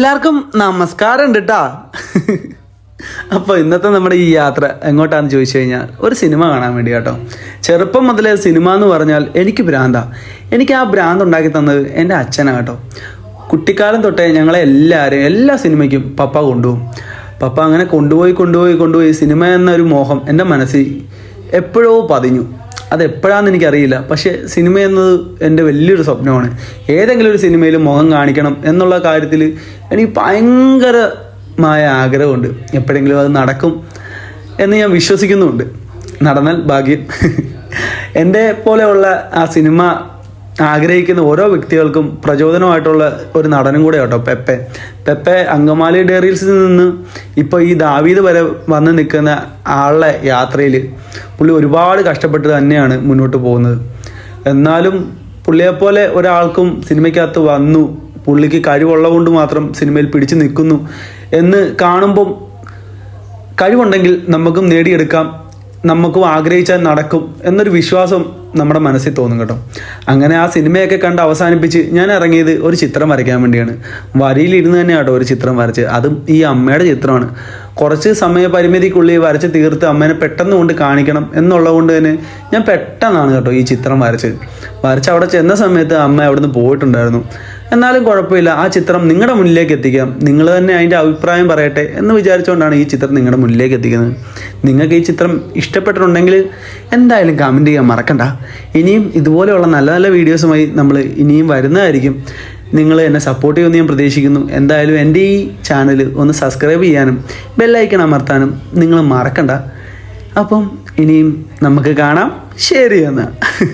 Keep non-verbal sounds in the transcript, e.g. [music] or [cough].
എല്ലാവർക്കും നമസ്കാരം ഉണ്ട് കേട്ടാ അപ്പോൾ ഇന്നത്തെ നമ്മുടെ ഈ യാത്ര എങ്ങോട്ടാണെന്ന് ചോദിച്ചു കഴിഞ്ഞാൽ ഒരു സിനിമ കാണാൻ വേണ്ടി കേട്ടോ ചെറുപ്പം മുതലേ സിനിമ എന്ന് പറഞ്ഞാൽ എനിക്ക് ഭ്രാന്താ. എനിക്ക് ആ ഭ്രാന്ത് ഉണ്ടാക്കി തന്നത് എന്റെ അച്ഛനാണ് കേട്ടോ. കുട്ടിക്കാലം തൊട്ടേ ഞങ്ങളെ എല്ലാവരെയും എല്ലാ സിനിമയ്ക്കും പപ്പ കൊണ്ടുപോകും. പപ്പ അങ്ങനെ കൊണ്ടുപോയി കൊണ്ടുപോയി കൊണ്ടുപോയി സിനിമ എന്നൊരു മോഹം എന്റെ മനസ്സിൽ എപ്പോഴോ പതിഞ്ഞു. അത് എപ്പോഴാണെന്ന് എനിക്കറിയില്ല. പക്ഷേ സിനിമ എന്നത് എന്റെ വലിയൊരു സ്വപ്നമാണ്. ഏതെങ്കിലും ഒരു സിനിമയിൽ മുഖം കാണിക്കണം എന്നുള്ള കാര്യത്തിൽ എനിക്ക് ഭയങ്കരമായ ആഗ്രഹമുണ്ട്. എപ്പോഴെങ്കിലും അത് നടക്കും എന്ന് ഞാൻ വിശ്വസിക്കുന്നുമുണ്ട്. നടന്നാൽ ഭാഗ്യം. [laughs] എന്റെ പോലെയുള്ള ആ സിനിമ ആഗ്രഹിക്കുന്ന ഓരോ വ്യക്തികൾക്കും പ്രചോദനമായിട്ടുള്ള ഒരു നടനും കൂടെ കേട്ടോ പെപ്പെ. പെപ്പെ അങ്കമാലി ഡയറീസിൽ നിന്ന് ഇപ്പോൾ ഈ ദാവീദ് വരെ വന്ന് നിൽക്കുന്ന ആളുടെ യാത്രയിൽ പുള്ളി ഒരുപാട് കഷ്ടപ്പെട്ട് തന്നെയാണ് മുന്നോട്ട് പോകുന്നത്. എന്നാലും പുള്ളിയെപ്പോലെ ഒരാൾക്കും സിനിമയ്ക്കകത്ത് വന്നു പുള്ളിക്ക് കഴിവുള്ളത് കൊണ്ട് മാത്രം സിനിമയിൽ പിടിച്ചു നിൽക്കുന്നു എന്ന് കാണുമ്പം കഴിവുണ്ടെങ്കിൽ നമുക്കും നേടിയെടുക്കാം നമുക്കും ആഗ്രഹിച്ചാൽ നടക്കും എന്നൊരു വിശ്വാസം നമ്മുടെ മനസ്സിൽ തോന്നും കേട്ടോ. അങ്ങനെ ആ സിനിമയൊക്കെ കണ്ട് അവസാനിപ്പിച്ച് ഞാൻ ഇറങ്ങിയത് ഒരു ചിത്രം വരയ്ക്കാൻ വേണ്ടിയാണ്. വരിയിലിരുന്ന് തന്നെ കേട്ടോ ഒരു ചിത്രം വരച്ച്. അതും ഈ അമ്മയുടെ ചിത്രമാണ്. കുറച്ച് സമയപരിമിതിക്കുള്ളിൽ വരച്ച് തീർത്ത് അമ്മേനെ പെട്ടെന്ന് കൊണ്ട് കാണിക്കണം എന്നുള്ളത് കൊണ്ട് തന്നെ ഞാൻ പെട്ടെന്നാണ് കേട്ടോ ഈ ചിത്രം വരച്ചത് വരച്ച് അവിടെ ചെന്ന സമയത്ത് അമ്മ അവിടുന്ന് പോയിട്ടുണ്ടായിരുന്നു. എന്നാലും കുഴപ്പമില്ല. ആ ചിത്രം നിങ്ങളുടെ മുന്നിലേക്ക് എത്തിക്കാം. നിങ്ങൾ തന്നെ അതിന്റെ അഭിപ്രായം പറയട്ടെ എന്ന് വിചാരിച്ചുകൊണ്ടാണ് ഈ ചിത്രം നിങ്ങളുടെ മുന്നിലേക്ക് എത്തിക്കുന്നത്. നിങ്ങൾക്ക് ഈ ചിത്രം ഇഷ്ടപ്പെട്ടിട്ടുണ്ടെങ്കിൽ എന്തായാലും കമന്റ് ചെയ്യാൻ മറക്കണ്ട. ഇനിയും ഇതുപോലെയുള്ള നല്ല നല്ല വീഡിയോസുമായി നമ്മൾ ഇനിയും വരുന്നതായിരിക്കും. നിങ്ങൾ എന്നെ സപ്പോർട്ട് ചെയ്യുമെന്ന് ഞാൻ പ്രതീക്ഷിക്കുന്നു. എന്തായാലും എന്റെ ഈ ചാനൽ ഒന്ന് സബ്സ്ക്രൈബ് ചെയ്യാനും ബെല്ലൈക്കൺ അമർത്താനും നിങ്ങൾ മറക്കണ്ട. അപ്പം ഇനിയും നമുക്ക് കാണാം. ശരി എന്നാൽ [laughs]